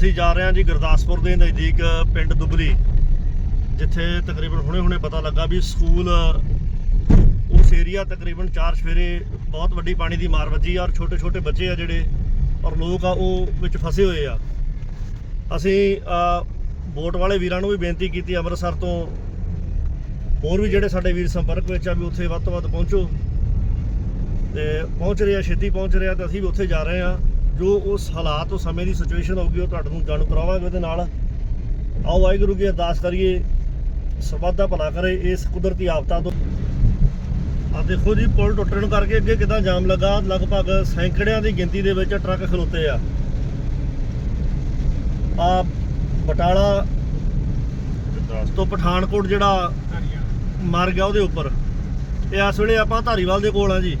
ਅਸੀਂ ਜਾ ਰਹੇ ਹਾਂ ਜੀ ਗੁਰਦਾਸਪੁਰ ਦੇ ਨਜ਼ਦੀਕ ਪਿੰਡ ਦੁਬਲੀ, ਜਿੱਥੇ ਤਕਰੀਬਨ ਹੁਣੇ-ਹੁਣੇ ਪਤਾ ਲੱਗਾ ਵੀ ਸਕੂਲ, ਉਸ ਏਰੀਆ ਤਕਰੀਬਨ ਚਾਰ ਸਵੇਰੇ ਬਹੁਤ ਵੱਡੀ ਪਾਣੀ ਦੀ ਮਾਰ ਵੱਜੀ ਆ ਔਰ ਛੋਟੇ-ਛੋਟੇ ਬੱਚੇ ਆ ਜਿਹੜੇ, ਔਰ ਲੋਕ ਆ ਉਹ ਵਿੱਚ ਫਸੇ ਹੋਏ ਆ। ਅਸੀਂ ਬੋਟ ਵਾਲੇ ਵੀਰਾਂ ਨੂੰ ਵੀ ਬੇਨਤੀ ਕੀਤੀ ਅੰਮ੍ਰਿਤਸਰ ਤੋਂ, ਹੋਰ ਵੀ ਜਿਹੜੇ ਸਾਡੇ ਵੀਰ ਸੰਪਰਕ ਵਿੱਚ ਆ ਵੀ ਉੱਥੇ ਵੱਧ ਤੋਂ ਵੱਧ ਪਹੁੰਚੋ। ਤੇ ਪਹੁੰਚ ਰਿਹਾ ਛੇਤੀ ਪਹੁੰਚ ਰਿਹਾ ਤੇ ਅਸੀਂ ਵੀ ਉੱਥੇ ਜਾ ਰਹੇ ਹਾਂ ਜੋ ਉਸ ਹਾਲਾਤ ਉਸ ਸਮੇਂ ਦੀ ਸਿਚੁਏਸ਼ਨ ਹੋਊਗੀ ਉਹ ਤੁਹਾਨੂੰ ਜਾਣੂ ਕਰਾਵਾਂਗੇ ਉਹਦੇ ਨਾਲ। ਆਓ ਵਾਹਿਗੁਰੂ ਕੀ ਅਰਦਾਸ ਕਰੀਏ ਸਰਬੱਤ ਦਾ ਭਲਾ ਕਰੇ ਇਸ ਕੁਦਰਤੀ ਆਫਤਾਂ ਤੋਂ। ਆ ਦੇਖੋ ਜੀ ਪੁਲ ਟੁੱਟਣ ਕਰਕੇ ਅੱਗੇ ਕਿਦਾਂ ਜਾਮ ਲੱਗਾ। ਲਗਭਗ ਸੈਂਕੜਿਆਂ ਦੀ ਗਿਣਤੀ ਦੇ ਵਿੱਚ ਟਰੱਕ ਖਲੋਤੇ ਆ। ਆ ਬਟਾਲਾ ਤੋਂ ਪਠਾਨਕੋਟ ਜਿਹੜਾ ਮਰ ਗਿਆ ਉਹਦੇ ਉੱਪਰ। ਇਹ ਇਸ ਵੇਲੇ ਆਪਾਂ ਧਾਰੀਵਾਲ ਦੇ ਕੋਲ ਆ ਜੀ।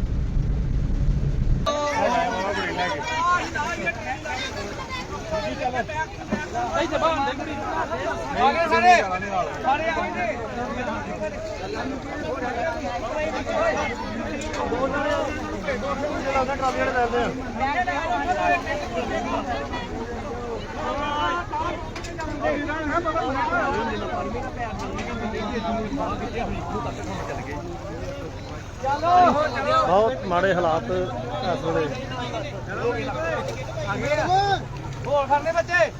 ਆਗੇ ਸਾਰੇ ਸਾਰੇ ਆਗੇ ਬਹੁਤ ਮਾੜੇ ਹਾਲਾਤ ਇਸ ਵੇਲੇ। ਹੋਰ ਫੜਨੇ ਬੱਚੇ।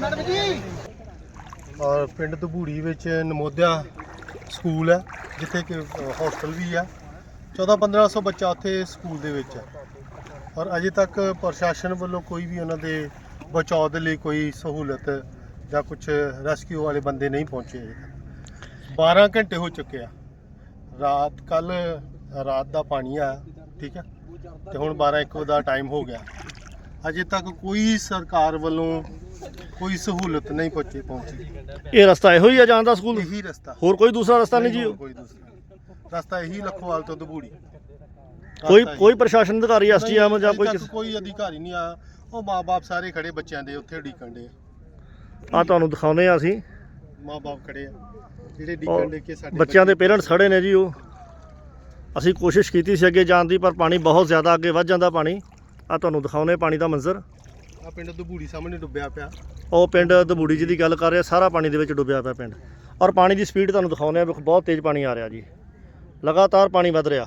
ਮੈਡਮ ਜੀ। ਔਰ ਪਿੰਡ ਧਬੂੜੀ ਵਿੱਚ ਨਮੋਦਿਆ ਸਕੂਲ ਹੈ, ਜਿੱਥੇ ਕਿ ਹੌਸਟਲ ਵੀ ਹੈ। 14-1500 ਬੱਚਾ ਉੱਥੇ ਸਕੂਲ ਦੇ ਵਿੱਚ ਹੈ। ਔਰ ਅਜੇ ਤੱਕ ਪ੍ਰਸ਼ਾਸਨ ਵੱਲੋਂ ਕੋਈ ਵੀ ਉਹਨਾਂ ਦੇ ਬਚਾਅ ਦੇ ਲਈ ਕੋਈ ਸਹੂਲਤ ਜਾਂ ਕੁਝ ਰੈਸਕਿਊ ਵਾਲੇ ਬੰਦੇ ਨਹੀਂ ਪਹੁੰਚੇ ਅਜੇ 12 ਘੰਟੇ ਹੋ ਚੁੱਕੇ ਆ। ਰਾਤ ਕੱਲ ਰਾਤ ਦਾ ਪਾਣੀ ਆ, ਠੀਕ ਹੈ। ਤੇ ਹੁਣ 12 1 ਦਾ ਟਾਈਮ ਹੋ ਗਿਆ। ਅਜੇ ਤੱਕ ਕੋਈ ਸਰਕਾਰ ਵੱਲੋਂ ਕੋਈ ਸਹੂਲਤ ਨਹੀਂ ਪਹੁੰਚੀ ਪਹੁੰਚੀ। ਇਹ ਰਸਤਾ ਇਹੋ ਹੀ ਆ ਜਾਣ ਦਾ ਸਕੂਲ? ਇਹੀ ਰਸਤਾ। ਹੋਰ ਕੋਈ ਦੂਸਰਾ ਰਸਤਾ ਨਹੀਂ ਜੀ? ਹੋਰ ਕੋਈ ਦੂਸਰਾ। ਰਸਤਾ ਇਹੀ ਲਖੋਵਾਲ ਤੋਂ ਦਬੂੜੀ। ਕੋਈ। ਕੋਈ ਪ੍ਰਸ਼ਾਸਨ ਅਧਿਕਾਰੀ ਐਸਟੀਐਮ ਜਾਂ ਕੋਈ ਕਿਸ- ਕੋਈ ਅਧਿਕਾਰੀ ਨਹੀਂ ਆ। ਉਹ ਮਾਪੇ ਸਾਰੇ ਖੜੇ ਬੱਚਿਆਂ ਦੇ ਉੱਥੇ ਢੀਕਣ ਦੇ ਆ। ਤੁਹਾਨੂੰ ਦਿਖਾਉਨੇ ਆ ਅਸੀਂ। ਮਾਪੇ ਖੜੇ ਆ। ਜਿਹੜੇ ਔਰ ਢੀਕਣ ਦੇ ਕੇ ਸਾਡੇ ਬੱਚਿਆਂ ਦੇ ਪੇਰੈਂਟਸ ਖੜੇ ਨੇ ਜੀ ਉਹ। ਅਸੀਂ ਕੋਸ਼ਿਸ਼ ਕੀਤੀ ਸੀ ਅੱਗੇ ਜਾਣ ਦੀ ਪਰ ਪਾਣੀ ਬਹੁਤ ਜ਼ਿਆਦਾ ਅੱਗੇ ਵੱਧ ਜਾਂਦਾ ਪਾਣੀ। ਆ ਤੁਹਾਨੂੰ ਦਿਖਾਉਨੇ ਪਾਣੀ ਦਾ ਮੰਜ਼ਰ। ਆ ਪਿੰਡ ਦਬੂੜੀ ਸਾਹਮਣੇ ਡੁੱਬਿਆ ਪਿਆ। ਉਹ ਪਿੰਡ ਦਬੂੜੀ ਜੀ ਦੀ ਗੱਲ ਕਰ ਰਿਹਾ ਸਾਰਾ ਪਾਣੀ ਦੇ ਵਿੱਚ ਡੁੱਬਿਆ ਪਿਆ ਪਿੰਡ। ਔਰ ਪਾਣੀ ਦੀ ਸਪੀਡ ਤੁਹਾਨੂੰ ਦਿਖਾਉਨੇ ਆ ਬਹੁਤ ਤੇਜ਼ ਪਾਣੀ ਆ ਰਿਹਾ ਜੀ। ਲਗਾਤਾਰ ਪਾਣੀ ਵੱਧ ਰਿਹਾ।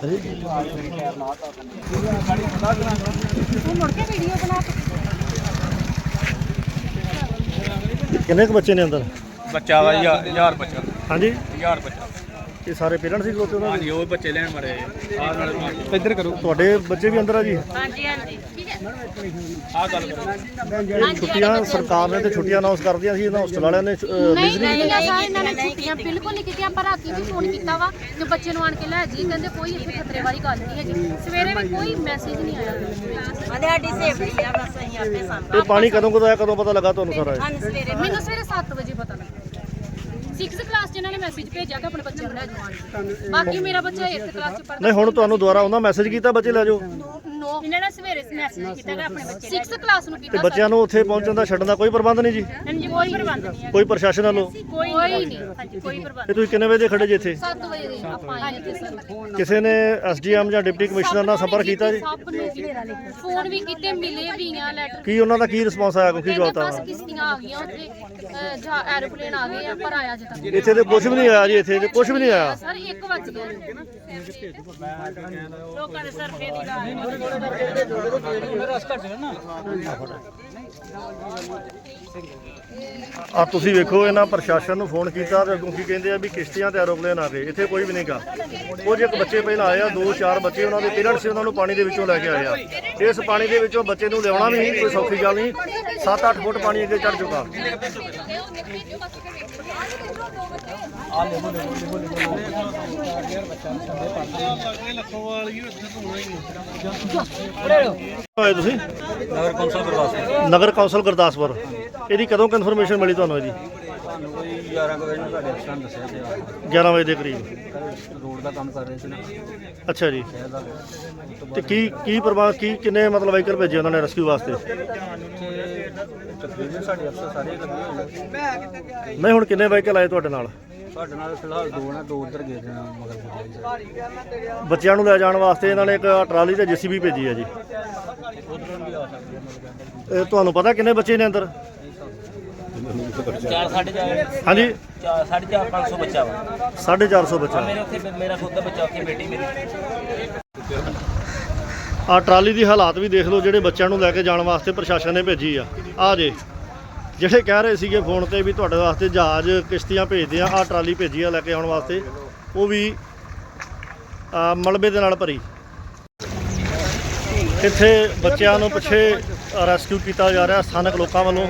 ਤੂੰ ਮੁੜ ਕੇ ਵੀਡੀਓ ਬਣਾ ਕਿੰਨੇ ਕੁ ਬੱਚੇ ਨੇ ਅੰਦਰ? ਬੱਚਾ ਵਾ ਯਾਰ ਯਾਰ ਬੱਚਾ। ਹਾਂਜੀ। ਯਾਰ ਬੱਚਾ। ਇਹ ਸਾਰੇ ਪੇਰੈਂਟਸ ਸੀ ਖਲੋਤੇ ਉਹਨਾਂ ਦੇ? ਹਾਂਜੀ ਉਹ ਬੱਚੇ ਲੈਣ ਮਰੇ ਆ। ਨਾਲ ਇੱਧਰ ਕਰੋ। ਤੁਹਾਡੇ ਬੱਚੇ ਵੀ ਅੰਦਰ ਆ ਜੀ? ਹਾਂਜੀ ਹਾਂਜੀ। ਆ ਗੱਲ ਕਰੋ ਇਹ ਛੁੱਟੀਆਂ ਸਰਕਾਰ ਨੇ ਤੇ ਛੁੱਟੀਆਂ ਅਨਾਉਂਸ ਕਰਦੀਆਂ ਸੀ ਇਹਨਾਂ ਹੋਸਟਲ ਵਾਲਿਆਂ ਨੇ ਨਹੀਂ ਨਹੀਂ ਸਰ ਇਹਨਾਂ ਨੇ ਛੁੱਟੀਆਂ ਬਿਲਕੁਲ ਨਹੀਂ ਕੀਤੀਆਂ ਪਰ ਰਾਤੀ ਵੀ ਫੋਨ ਕੀਤਾ ਵਾ ਕਿ ਬੱਚੇ ਨੂੰ ਆਣ ਕੇ ਲੈ ਜੀ ਕਹਿੰਦੇ ਕੋਈ ਇੱਥੇ ਖਤਰੇ ਵਾਲੀ ਗੱਲ ਨਹੀਂ ਹੈਗੀ। ਸਵੇਰੇ ਵੀ ਕੋਈ ਮੈਸੇਜ ਨਹੀਂ ਆਇਆ। ਆਂਦੇ ਸਾਡੀ ਸੇਫਟੀ ਆ ਬਸ ਅਸੀਂ ਆਪੇ ਸਾਂਭ ਇਹ ਪਾਣੀ ਕਦੋਂ ਕਦੋਂ ਆਇਆ ਕਦੋਂ ਪਤਾ ਲੱਗਾ ਤੁਹਾਨੂੰ ਸਾਰਾ ਮੈਨੂੰ ਸਵੇਰੇ 7 ਵਜੇ ਪਤਾ ਲੱਗਾ। 6th ਕਲਾਸ 'ਚ ਇਹਨਾਂ ਨੇ ਮੈਸੇਜ ਭੇਜਿਆ ਕਿ ਆਪਣੇ ਬੱਚੇ ਨੂੰ ਲੈ ਜਾਓ। ਬਾਕੀ ਮੇਰਾ ਬੱਚਾ 8th ਕਲਾਸ 'ਚ ਪੜ੍ਹਦਾ। ਨਹੀਂ ਹੁਣ ਤੁਹਾਨੂੰ ਦੁਬਾਰਾ ਉਹਨਾਂ ਮੈਸੇਜ ਕੀਤਾ ਬੱਚੇ ਲੈ ਜਾਓ? ਨੋ ਇਹਨਾਂ ਨੇ ਸਵੇਰੇ ਮੈਸੇਜ ਕੀਤਾ ਕਿ ਆਪਣੇ ਬੱਚੇ 6th ਕਲਾਸ ਨੂੰ ਤੇ ਕੀਤਾ ਬੱਚਿਆਂ ਨੂੰ ਉੱਥੇ ਪਹੁੰਚਣ ਦਾ ਛੱਡਣ ਦਾ ਕੋਈ ਪ੍ਰਬੰਧ ਨਹੀਂ ਜੀ? ਹਾਂਜੀ ਕੋਈ ਪ੍ਰਬੰਧ ਨਹੀਂ ਹੈ। ਕੋਈ ਪ੍ਰਸ਼ਾਸਨ ਵੱਲੋਂ? ਕੋਈ ਕੋਈ ਨਹੀਂ। ਹਾਂਜੀ ਕੋਈ ਪ੍ਰਬੰਧ ਇਹ ਤੁਸੀਂ ਕਿੰਨੇ ਵਜੇ ਦੇ ਖੜੇ ਜੇ ਇੱਥੇ? 7 ਵਜੇ ਦੇ ਆਪਾਂ ਆਏ ਇੱਥੇ ਸਰ ਕਿਸੇ ਨੇ ਐਸਡੀਐਮ ਜਾਂ ਡਿਪਟੀ ਕਮਿਸ਼ਨਰ ਨਾਲ ਸੰਪਰਕ ਕੀਤਾ ਜੀ? ਸਭ ਨੂੰ ਫੋਨ ਵੀ ਕੀਤੇ ਮਿਲੇ ਵੀ ਆ ਲੈਟਰ ਕੀ ਉਹਨਾਂ ਦਾ ਕੀ ਰਿਸਪੌਂਸ ਆਇਆ ਕੋਈ ਕਹਿੰਦੇ ਜਵਾਬ ਬਸ ਆ ਕਿਸ਼ਤੀਆਂ ਆ ਗਈਆਂ ਉੱਥੇ ਅਹ, ਜਾਂ ਐਰੋਪਲੇਨ ਆ ਗਏ ਆ ਪਰ ਆਇਆ ਜੇ ਤੱਕ ਇੱਥੇ ਤੇ ਕੁਝ ਵੀ ਨਹੀਂ ਆਇਆ ਜੀ ਇੱਥੇ ਤੇ ਕੁਝ ਵੀ ਨਹੀਂ ਆਇਆ। ਸਰ 1 ਵਜ ਗਿਆ। ਜੀ। ਲੋਕਾਂ ਦੇ ਸਰਫੇ ਦੀ ਗੱਲ ਆ ਤੁਸੀਂ ਵੇਖੋ ਇਹਨਾਂ ਪ੍ਰਸ਼ਾਸਨ ਨੂੰ ਫੋਨ ਕੀਤਾ ਤੇ ਅੱਗੋਂ ਕੀ ਕਹਿੰਦੇ ਆ ਵੀ ਕਿਸ਼ਤੀਆਂ ਤੇ ਐਰੋਪਲੇਨ ਆ ਗਏ ਇੱਥੇ ਕੋਈ ਵੀ ਨਹੀਂਗਾ ਕੁਝ ਇੱਕ ਬੱਚੇ ਪਹਿਲਾਂ ਆਏ ਆ, ਦੋ, ਚਾਰ ਬੱਚੇ ਉਹਨਾਂ ਦੇ ਪੇਰੈਂਟਸ ਉਹਨਾਂ ਨੂੰ ਪਾਣੀ ਦੇ ਵਿੱਚੋਂ ਲੈ ਕੇ ਆਏ ਆ। ਇਸ ਪਾਣੀ ਦੇ ਵਿੱਚੋਂ ਬੱਚੇ ਨੂੰ ਲਿਆਉਣਾ ਵੀ ਨਹੀਂ, ਕੋਈ ਸੌਖੀ ਗੱਲ ਨਹੀਂ। 7-8 ਫੁੱਟ ਪਾਣੀ ਅੱਗੇ ਚੜ ਚੁੱਕਾ। ਹੋਏ ਤੁਸੀਂ? ਨਗਰ ਕੌਂਸਲ ਗੁਰਦਾਸਪੁਰ। ਨਗਰ ਕੌਂਸਲ ਗੁਰਦਾਸਪੁਰ ਇਹਦੀ ਕਦੋਂ ਕਨਫਰਮੇਸ਼ਨ ਮਿਲੀ ਤੁਹਾਨੂੰ ਇਹਦੀ? ਤੁਹਾਨੂੰ ਕੋਈ 11 ਕੁ ਵਜੇ ਨੂੰ ਸਾਡੇ ਅਫਸਰਾਂ ਨੇ ਦੱਸਿਆ ਸੀ 11 ਵਜੇ ਦੇ ਕਰੀਬ। ਰੋਡ ਦਾ ਕੰਮ ਕਰ ਰਹੇ ਸੀ ਨਾ ਅੱਛਾ ਜੀ। ਤੇ ਕੀ ਕੀ ਪ੍ਰਬੰਧ ਕੀ ਕਿੰਨੇ ਮਤਲਬ ਵਾਹੀਕਲ ਭੇਜੇ ਉਹਨਾਂ ਨੇ ਰੈਸਕਿਊ ਵਾਸਤੇ? ਤਕਰੀਬਨ ਸਾਡੇ ਅਫਸਰ ਸਾਰੇ ਲੱਗੇ ਹੋਏ ਨਹੀਂ ਹੁਣ ਕਿੰਨੇ ਵਾਹੀਕਲ ਆਏ ਤੁਹਾਡੇ ਨਾਲ? ਸਾਡੇ ਨਾਲ ਫਿਲਹਾਲ ਦੋ ਨੇ ਦੋ ਉਧਰ ਗਏ ਨੇ ਮਗਰ ਗੁਜਰਾਈ ਬੱਚਿਆਂ ਨੂੰ ਲੈ ਜਾਣ ਵਾਸਤੇ ਇਹਨਾਂ ਨੇ ਇੱਕ ਟਰਾਲੀ ਤੇ ਜੀਸੀਬੀ ਭੇਜੀ ਹੈ ਜੀ। ਉਧਰੋਂ ਵੀ ਆ ਸਕਦੇ ਆ ਮਗਰ ਇਹ ਤੁਹਾਨੂੰ ਪਤਾ ਕਿੰਨੇ ਬੱਚੇ ਨੇ ਅੰਦਰ? 4 4.5 ਹਾਂਜੀ। 4.5 500 ਬੱਚਾ ਵਾ। 450 ਬੱਚਾ। ਮੇਰੇ ਉੱਥੇ ਮੇਰਾ ਖੁਦ ਦਾ ਬੱਚਾ ਉੱਥੇ ਬੇਟੀ ਮੇਰੀ। ਆ ਟਰਾਲੀ ਦੀ ਹਾਲਾਤ ਵੀ ਦੇਖ ਲਓ ਜਿਹੜੇ ਬੱਚਿਆਂ ਨੂੰ ਲੈ ਕੇ ਜਾਣ ਵਾਸਤੇ ਪ੍ਰਸ਼ਾਸਨ ਨੇ ਭੇਜੀ ਆ। ਆ ਜੇ। ਜਿਹੜੇ ਕਹਿ ਰਹੇ ਸੀਗੇ ਫੋਨ ਤੇ ਵੀ ਤੁਹਾਡੇ ਵਾਸਤੇ ਜਹਾਜ਼ ਕਿਸ਼ਤੀਆਂ ਭੇਜਦੇ ਆ ਆ ਟਰਾਲੀ ਭੇਜੀ ਆ ਲੈ ਕੇ ਆਉਣ ਵਾਸਤੇ, ਉਹ ਵੀ ਮਲਬੇ ਦੇ ਨਾਲ ਭਰੀ। ਇੱਥੇ ਬੱਚਿਆਂ ਨੂੰ ਪਿੱਛੇ ਰੈਸਕਿਊ ਕੀਤਾ ਜਾ ਰਿਹਾ ਸਥਾਨਕ ਲੋਕਾਂ ਵੱਲੋਂ।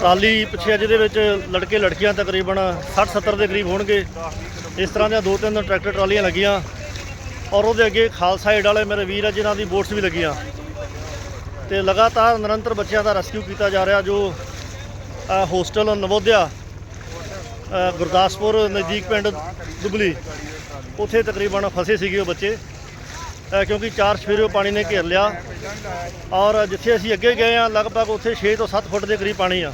ਟਰਾਲੀ ਪਿੱਛੇ ਆ, ਜਿਹਦੇ ਵਿੱਚ ਲੜਕੇ ਲੜਕੀਆਂ ਤਕਰੀਬਨ 60 70 ਦੇ ਕਰੀਬ ਹੋਣਗੇ। ਇਸ ਤਰ੍ਹਾਂ ਦੀਆਂ ਦੋ ਤਿੰਨ ਟਰੈਕਟਰ ਟਰਾਲੀਆਂ ਲੱਗੀਆਂ ਔਰ ਉਹਦੇ ਅੱਗੇ ਖਾਲਸਾ ਏਡ ਵਾਲੇ ਮੇਰੇ ਵੀਰ ਆ, ਜਿਨ੍ਹਾਂ ਦੀ ਬੋਟਸ ਵੀ ਲੱਗੀਆਂ। ਤੇ ਲਗਾਤਾਰ ਨਿਰੰਤਰ ਬੱਚਿਆਂ ਦਾ ਰੈਸਕਿਊ ਕੀਤਾ ਜਾ ਰਿਹਾ ਜੋ ਹੋਸਟਲ ਨਵੋਦਿਆ ਗੁਰਦਾਸਪੁਰ ਨਜ਼ਦੀਕ ਪਿੰਡ ਦੁਬਲੀ, ਉੱਥੇ ਤਕਰੀਬਨ ਫਸੇ ਸੀਗੇ ਉਹ ਬੱਚੇ ਕਿਉਂਕਿ ਚਾਰ ਸਵੇਰੇ ਉਹ ਪਾਣੀ ਨੇ ਘੇਰ ਲਿਆ ਔਰ ਜਿੱਥੇ ਅਸੀਂ ਅੱਗੇ ਗਏ ਆ ਲਗਭਗ ਉੱਥੇ 6 ਤੋਂ 7 ਫੁੱਟ ਦੇ ਕਰੀਬ ਪਾਣੀ ਆ।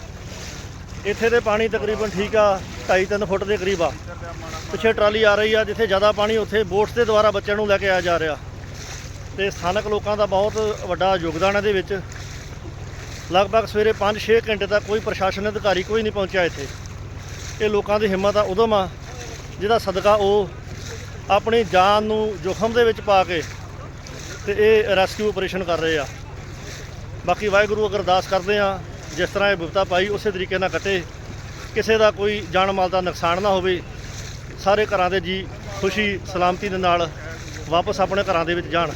ਇੱਥੇ ਦੇ ਪਾਣੀ ਤਕਰੀਬਨ ਠੀਕ ਆ 2.5-3 ਫੁੱਟ ਦੇ ਕਰੀਬ ਆ। ਪਿੱਛੇ ਟਰਾਲੀ ਆ ਰਹੀ ਆ, ਜਿੱਥੇ ਜ਼ਿਆਦਾ ਪਾਣੀ ਉੱਥੇ ਬੋਟਸ ਦੇ ਦੁਆਰਾ ਬੱਚਿਆਂ ਨੂੰ ਲੈ ਕੇ ਆਇਆ ਜਾ ਰਿਹਾ। ਤੇ ਸਥਾਨਕ ਲੋਕਾਂ ਦਾ ਬਹੁਤ ਵੱਡਾ ਯੋਗਦਾਨ ਇਹਦੇ ਵਿੱਚ। ਲਗਭਗ ਸਵੇਰੇ 5-6 ਘੰਟੇ ਤੱਕ ਕੋਈ ਪ੍ਰਸ਼ਾਸਨ ਅਧਿਕਾਰੀ ਕੋਈ ਨਹੀਂ ਪਹੁੰਚਿਆ ਇੱਥੇ। ਇਹ ਲੋਕਾਂ ਦੀ ਹਿੰਮਤ ਆ ਉਦਮ ਆ ਜਿਹਦਾ ਸਦਕਾ ਉਹ ਆਪਣੀ ਜਾਨ ਨੂੰ ਜੋਖਮ ਦੇ ਵਿੱਚ ਪਾ ਕੇ ਤੇ ਇਹ ਰੈਸਕਿਊ ਆਪਰੇਸ਼ਨ ਕਰ ਰਹੇ ਆ। ਬਾਕੀ ਵਾਹਿਗੁਰੂ ਅਗਰ ਅਰਦਾਸ ਕਰਦੇ ਆ, ਜਿਸ ਤਰ੍ਹਾਂ ਇਹ ਵਿਪਤਾ ਪਾਈ, ਉਸੇ ਤਰੀਕੇ ਨਾਲ ਕੱਟੇ। ਕਿਸੇ ਦਾ ਕੋਈ ਜਾਨ ਮਾਲ ਦਾ ਨੁਕਸਾਨ ਨਾ ਹੋਵੇ। ਸਾਰੇ ਘਰਾਂ ਦੇ ਜੀ ਖੁਸ਼ੀ, ਸਲਾਮਤੀ ਦੇ ਨਾਲ ਵਾਪਸ ਆਪਣੇ ਘਰਾਂ ਦੇ ਵਿੱਚ ਜਾਣ।